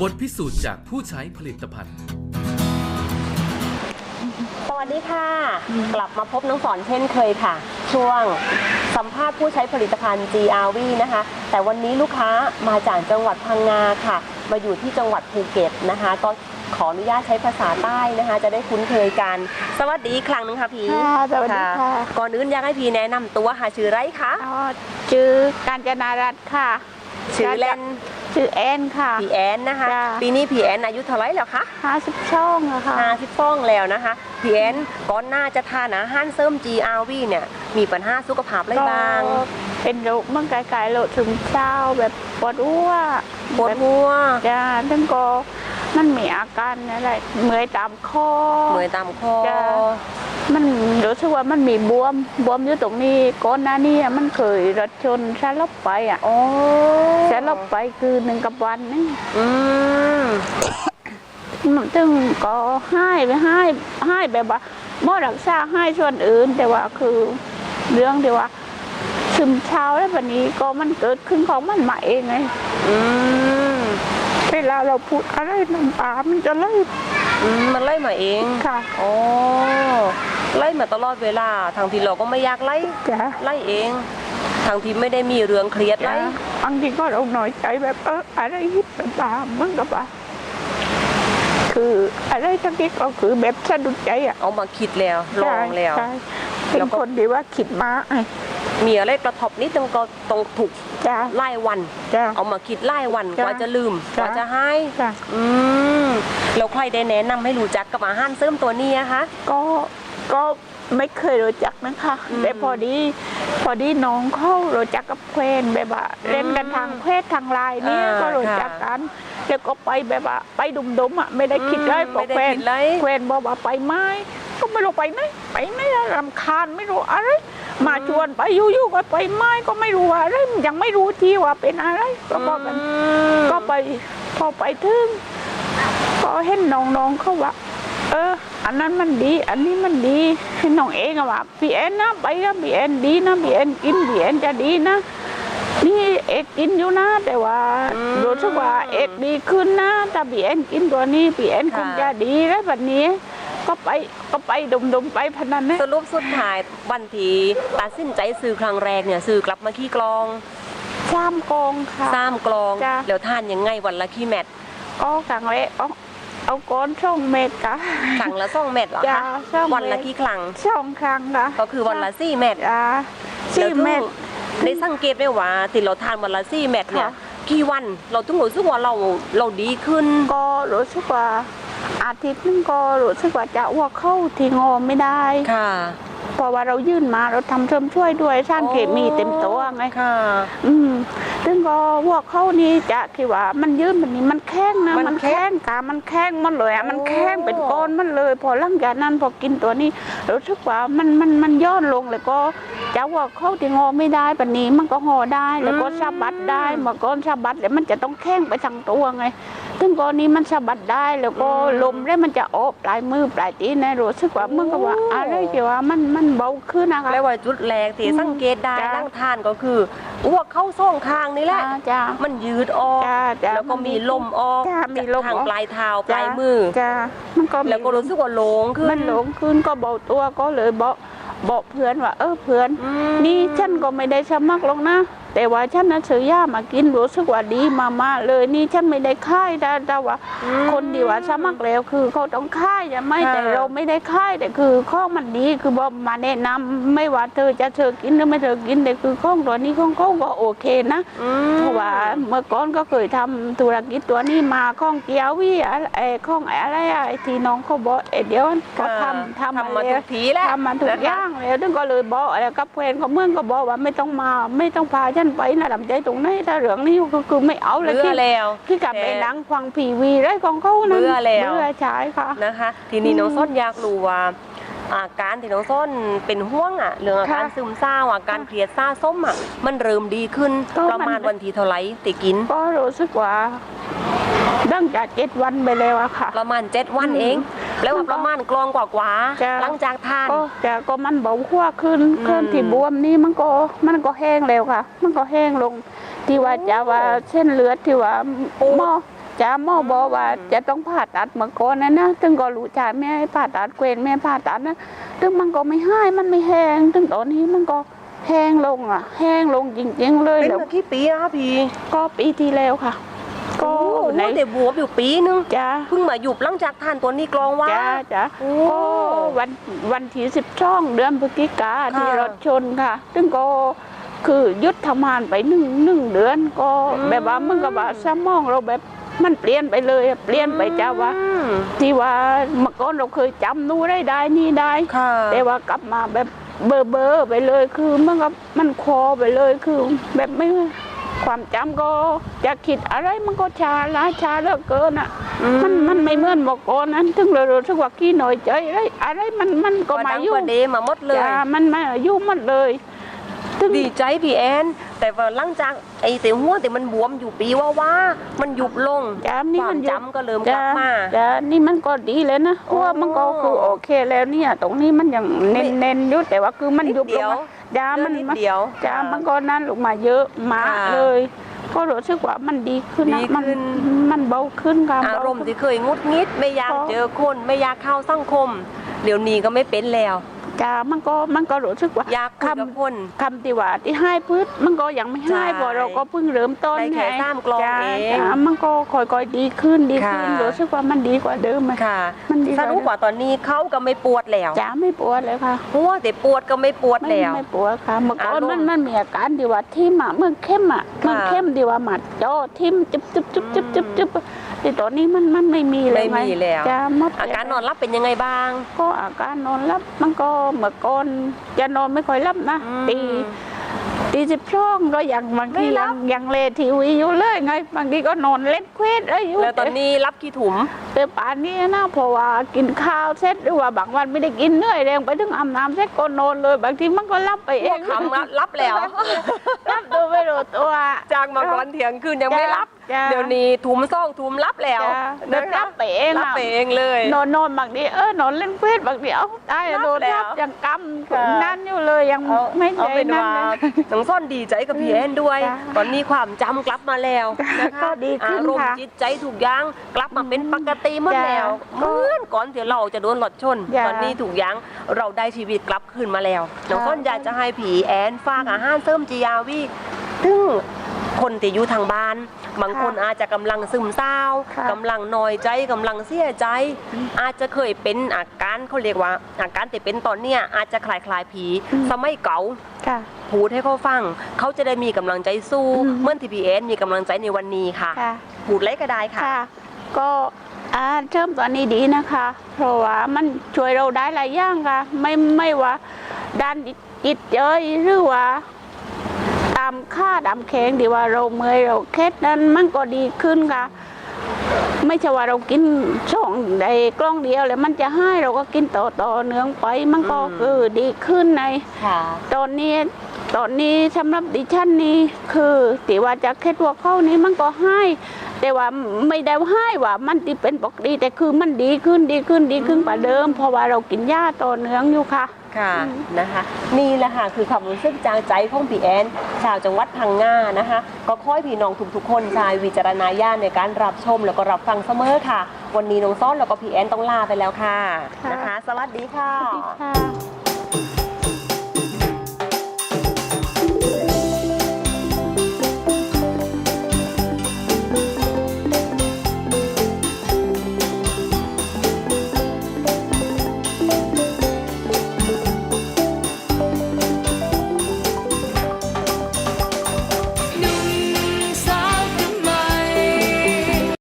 บทพิสูจน์จากผู้ใช้ผลิตภัณฑ์ สวัสดีค่ะ กลับมาพบน้องสอนเช่นเคยค่ะ ช่วงสัมภาษณ์ผู้ใช้ผลิตภัณฑ์ GRV นะคะ แต่วันนี้ลูกค้ามาจากจังหวัดพังงาค่ะ มาอยู่ที่จังหวัดภูเก็ตนะคะ ก็ขออนุญาตใช้ภาษาใต้นะคะ จะได้คุ้นเคยกัน สวัสดีอีกครั้งหนึงค่ะพี่ค่ะสวัสดีค่ะ ก่อนอื่นอยากให้พี่แนะนำตัวค่ะชื่อไรคะ อ๋อชื่อกาญจนารัตน์ค่ะชื่อเล่น ชื่อแอนค่ะ พี่แอนนะคะ จ้ะ ปีนี้พี่แอนอายุเท่าไหรแล้วคะห้าสิบช่องอะค่ะ ห้าสิบฟองแล้วนะคะพี่แอนก่อนหน้าจะทานอาหารเสริม GRV เนี่ยมีปัญหาสุขภาพอะไรบ้างก็เป็นโรคเมื่อไกลๆโรคซึมเศร้าแบบปวดหัวปวดหัว จ้าทั้งก็ มันมีอาการอะไรเมื่อยตามคอเหนื่อยตามคอจ้ะมันรู้สึกว่ามันมีบวมบวมอยู่ตรงนี้ก่อนหน้านี้มันเคยรถชนสลบไปอะอ๋อสลบไปคือหนึ่งกับวันนี่อืมซึ่งก็ให้ไปให้ให้แบบว่าหมอรักษาให้ส่วนอื่น แต่ว่าคือเรื่องที่ว่าซึมเช้าแล้ววันนี้ก็มันเกิดขึ้นของมันมาเองไงอืม เวลาเราพูดอะไรน้ำตามันจะไหลอืมมันไล่มาเองค่ะอ๋อไล่มาตลอดเวลาทางที่เราก็ไม่อยากไล่จ้ะไล่เอง ทางที่ไม่ได้มีเรื่องเครียดจ้ะไล่บางทีก็เราหน่อยใจแบบเอออะไรฮิตน้ำตามึงกับว่าคืออะไรสักนิดก็คือแบบสะดุดใจอะเอามาคิดแล้วลองแล้ว ใช่เป็แล้นวก็คนที่ว่าคิดมาไอ้ มีอะไรกระทบนิดนึงก็ต้องถูกจ้ะไล่วัน จ้ะเอามาคิดไล่วันจ้ะกว่าจะลืมกจ้ะ ว่าจะให้จ้ะอืมแล้วใครได้แนะนำให้รู้จักกับอาหารเสริมตัวนี้อะคะ ก็ก็ไม่เคยรู้จักนะคะ อืมแต่พอดีพอดีน้องเขารู้จักกับแควนแบบว่าเล่นกันทางเพศทางไลน์เนี่ยอ่าก็รู้จักกันแล้วก็ไปแบบว่าไปดุมๆอะไม่ได้คิดเลยอืมบอกไม่แคได้วนคิดเลยแควนบอกว่าไปไหมก็ไม่รู้ไปไหนไปไหนอะรำคาญไม่รู้อะไร มาชวนไปอยู่ๆก็ไปไหมก็ไม่รู้อะไรยังไม่รู้ที่ว่าเป็นอะไร ก็บอกกันมก็ไปพอไปถึงก็เห็นน้องๆเขาว่า เออ อันนั้นมันดี อันนี้มันดีให้น้องเองอะว่าพี่แอนนะไปนะพี่แอนดีนะพี่แอนกินพี่แอนจะดีนะนี่เอกกินอยู่นะ แต่ว่ารู้สึกว่าเอกดีขึ้นนะถ้าพี่แอนกินตัวนี้พี่แอนคงจะดีแล้วแบบนี้ ก็ไปก็ไปดมๆไปพนันนะสรุปสุดท้ายวันที่ตัดสินใจซื้อครั้งแรกเนี่ยซื้อกลับมาขี้กลองสามกองค่ะสามกลองจ้ะ แล้วทานยังไงวันละขี้แมทก็ครั้งแรกเอาเอาก้อนช่องเม็ดกะครั้งละสองเม็ดเหรอจ้ะคะสองเม็ด วันละกี่ครั้งช่องครั้งนะก็คือวันละสี่เม็ดอ่าแล้สี่วถึงเม็ดได้สังเกตไหมว่าที่เราทานวันละสี่เม็ดเนี่ยค่ะ กี่วันเราต้องรู้สึกว่าเราเราดีขึ้นก็รู้สึกว่า อาทิตย์นึงก็รู้สึกว่าจะอ้วกเข้าที่งอไม่ได้ค่ะ เพราะว่าเรายื่นมาเราทำเสริมช่วยด้วยสารเคมีเต็มตัวไงค่ะ อืมซึ่งก็อ้วกเข้านี่จะที่ว่ามันยื่นแบบนี้มันแข้งนะมันมันแข้งแข้งกามันแข้งมันเลยอะมันแข้งโอ้เป็นก้อนมันเลย พอหลังจากนั้นพอกินตัวนี้รู้สึกว่ามันมันมันย่อนลงเลยก็จะอ้วกเข้าที่งอไม่ได้แบบนี้มันก็ห่อได้แล้วก็สะบัดได้เมื่อก่อนสะบัดแล้วมันจะต้องแข้งไปทั้งตัวไง ซึ่งกรณีมันสะบัดได้แล้วก็ลมแล้วมันจะโอบปลายมือปลายตีนนะรู้สึกว่ามันก็ว่าอะไรที่ว่ามันมันเบาขึ้นนะคะแล้วว่าจุดแรกที่อืมสังเกตได้จ้ะร่างทานก็คืออ้วกเข้าซ่องคางนี่แหละจ้าจ้ามันยืดออกจ้าจ้าแล้วก็มีลมออกจ้ามีลมทางออกปลายเท้าปลายมือจ้ามันก็มีแล้วก็รู้สึกว่าโล่งขึ้นมันหลงขึ้นก็เบาตัวก็เลยบอกบอกเพื่อนว่า เออเพื่อนอืมนี่ฉันก็ไม่ได้สมัครหรอกนะ แต่ว่าฉันน่ะซื้อยามากินรู้สึกว่าดีมากๆเลยนี่ฉันไม่ได้ค่ายแต่แต่ว่าอืมคนที่ว่าสมัครแล้วคือเขาต้องค่ายจะไม่ค่ะ แต่เราไม่ได้ค่ายแต่คือข้องมันดีคือบอกมาแนะนำไม่ว่าเธอจะเธอกินหรือไม่เธอกินแต่คือข้องตัวนี้ข้องเขาก็โอเคนะ อืม เพราะว่าเมื่อก่อนก็เคยทำธุรกิจตัวนี้มาข้องเกียววี่อะไรเอ่อข้องอะไรอะไอ้ที่น้องเขาบอกเอ้ยเดี๋ยวก็ทำทำทำมาแล้วทุกทีแล้ว ทำมาทุกอย่างแล้วถึงก็เลยบอกแล้วกับแฟนเขาเมื่อนก็บอกว่าไม่ต้องมาไม่ต้องพาฉันไปนะลำใจตรงไหนถ้าเรื่องนี้ก็คือไม่เอาเลยเบื่อที่แล้วที่กลับไปนั่งฟังผีวีไรของเขานะเบื่อแล้วเบื่อใช่ค่ะนะคะ ทีนี้น้องส้นอยากรู้ว่าอาการที่น้องส้นเป็นห่วงอะเรื่องอาการค่ะซึมเศร้าอาการเครียดซ่าส้มอะมันเริ่มดีขึ้นก็ประมาณมันวันที่เท่าไหร่ติกิน ก็รู้สึกว่าตั้งจากเจ็ดวันไปแล้วอะค่ะ ประมาณเจ็ดวันเอง แล้วว่าประมาณกลองกว่าๆจ้ะ หลังจากทาน ก็จะก็มันเบาขั้วขึ้นอืม ขึ้นที่บวมนี่มันก็มันก็แห้งแล้วค่ะ มันก็แห้งลง ที่ว่าจะว่าเส้นเลือดที่ว่าปูดหมอจ้าหมอบอกว่าจะต้องผ่าตัดเมื่อก่อนนะนะถึงก็รู้จ่ายแม่ให้ผ่าตัดเกวนแม่ผ่าตัดนะถึงมันก็ไม่ให้มันไม่แห้งถึงตอนนี้มันก็แห้งลงอะ แห้งลงจริงๆเลยเป็นแล้วมากี่ปีอะคะพี่ก็ปีที่แล้วค่ะ ก็โอ้ในในแต่บวมอยู่ปีนึงจ้าเพิ่งมาหยุบหลังจากทานตัวนี้กรองว่าจ้าจ้าโอ้ก็วันวันที่สิบช่องเดือนพฤศจิกาที่ค่ะรถชนค่ะ ซึ่งก็คือหยุดทำงานไปหนึ่งหนึ่งเดือน ก็อืมแบบว่ามันก็ว่าสมองเราแบบมันเปลี่ยนไปเลยอะเปลี่ยนไปจ้าว่าอืมที่ว่าเมื่อก่อนเราเคยจำนู่นได้ได้นี่ได้ค่ะแต่ว่ากลับมาแบบเบอร์เบอร์ไปเลยคือมันก็มันคอไปเลยคือแบบไม่ ความจำก็จะคิดอะไรมันก็ชาล้าชาเหลือเกินอะอืมมันมันไม่เหมือนเมื่อก่อนนั้นถึงเรารู้สึกว่าขี้หน่อยใจอะไรอะไรมันมันก็ก็มาดังยุ่กว่างเดมาหมดเลยจ้ามันมายุ่งหมดเลยถึงดีใจพี่แอน แต่ว่าหลังจากไอ้แต่หัวแต่มันบวมอยู่ปีว่าว่ามันยุบลงจ้านี่ความัมนอยู่จำก็เริ่มกลับมาจ้านี่มันก็ดีเลยนะเพราะว่ามันก็คือโอเคแล้วเนี่ย ตรงนี้มันยังเน้นเน้นๆอยู่แต่ว่าคือมันนิดยุบลเดีง ยวมาจ้ามันนิดมันเดียวจ้ามันก็นั่นลงมาเยอะมากค่ะเลย ก็รู้สึกว่ามันดีขึ้นนะดีมันขึ้นมันเบาขึ้นค่ะอารมณ์เบาขึ้น ที่เคยงุดงิดไม่อยากก็เจอคนไม่อยากเข้าสังคม เดี๋ยวนี้ก็ไม่เป็นแล้ว จ้ามันก็มันก็รู้สึกว่าอยากคุยกับคน คำที่ว่าที่ให้พืชมันก็ยังไม่ให้ใช่เพราะเราก็เพิ่งเริ่มต้นได้แค่ไงสามกลองจ้าเองจ้ามันก็ค่อยๆดีขึ้นดีขึ้นค่ะ รู้สึกว่ามันดีกว่าเดิมอะค่ะมันดีสรุปว่าตอนนี้เขาก็ไม่ปวดแล้วจ้าไม่ปวดเลยค่ะหัวแต่ปวดก็ไม่ปวดไม่แล้ว ไม่ปวดค่ะเมื่อก่อนอารมณ์มันมันมีอาการที่ว่าทิ่มอะเมื่อเข้มอะค่ะเมื่อเข้มที่ว่าหมัดจ่อทิ่มจุ๊บจุ๊บจุ๊บจุ๊บจุ๊บจุ๊บ แต่ตอนนี้มันมันไม่มีเลยไม่มีแล้วจ้าหมดอาการนอนรับเป็นยังไงบ้าง ก็อาการนอนหลับมันก็เมื่อก่อนจะนอนไม่ค่อยหลับนะอืม ตีตีสิบช่องก็ยังบางทีไม่หลัยับ งยังเลทีวีอยู่เลยไง บางทีก็นอนเล่นเควสอะไรอยู่แล้วตอนนี้รับกี่ถุงแต่ป่านนี้นะเพราะว่ากินข้าวเสร็จหรือว่าบางวันไม่ได้กินเหนื่อยแรงไปถึงอาบน้ำเสร็จก็นอนเลย บางทีมันก็หลับไปเอพวงกคำอะรับแล้ว หลับตัวไม่รู้ตัว จากเมาก่อนเถียงคืนยังไม่รับ จ้ะ เดี๋ยวนี้ถุมซ่องถุมรับแล้วจ้ะนะคะรับไปเองรับอะไปเองเลย นอนนอนบางทีเออนอนเล่นเควสบางทีเอ้าตายรับโดนแล้วรับยังกค่ะำนั่นอยู่เลยยังเอาไม่เอาใจเป็นนั่นว่าเลย น้องซ่อนดีใจกับพี่แอนด้วย จ้ะตอนนี้ความจำกลับมาแล้วนะคะก็ดีขึ้นอารมณ์ค่ะจิตใจถูกอย่างกลับมาเป็นปกติหมดจ้ะแล้วเหมื่อนก่อนที่เราจะโดนหลอดชน จ้ะ ตอนนี้ถูกอย่างเราได้ชีวิตกลับคืนมาแล้วน้องค่ะซ่อนอยากจะให้ผีแอนฝากอาหารเสริมจียาวีซึ่ง คนที่อยู่ทางบ้าน บางคนอาจจะกำลังซึมเศร้าค่ะกำลังน้อยใจกำลังเสียใจ อาจจะเคยเป็นอาการเขาเรียกว่า อาการที่เป็นตอนเนี้ยอาจจะคลายคลายๆผีอืมสมัยเก่าค่ะพูดให้เขาฟัง เขาจะได้มีกำลังใจสู้อืมเหมื่อนที่พีเอสมีกำลังใจในวันนี้ค่ะค่ะพูดเล็กก็ได้ค่ะค่ะ ก็อ่าเริ่มตอนนี้ดีนะคะ เพราะว่ามันช่วยเราได้หลายอย่างค่ะ ไม่ไม่ว่าด้านจิตใจหรือว่า ตามค่าตามแข็งดีว่าเราเมื่อยเราเคล็ดนั้นมันก็ดีขึ้นค่ะ ไม่ใช่ว่าเรากินช่องใดกล้องเดียวแล้วมันจะให้เราก็กินต่อต่อเนื่องไป มันก็อืมคือดีขึ้นใน ค่ะ ตอนนี้ตอนนี้สำหรับดิฉันนี่คือติว่าจะเคล็ดว่าเข้านี้มันก็ให้ แต่ว่าไม่ได้ให้ว่ามันที่เป็นปกติแต่คือมันดีขึ้นดีขึ้นดีขึ้นกว่าเดิม เพราะว่าเรากินยาต่อเนื่องอยู่ค่ะ ค่ะนะคะ นี่แหละค่ะคือความรู้สึกจากใจของพี่แอนชาวจังหวัดพังงานะคะ ก็ค่อยพี่น้องทุกๆคนใช้วิจารณญาณในการรับชมแล้วก็รับฟังเสมอค่ะ วันนี้น้องซ้อนแล้วก็พี่แอนต้องลาไปแล้วค่ะค่ะนะคะ สวัสดีค่ะสวัสดีค่ะ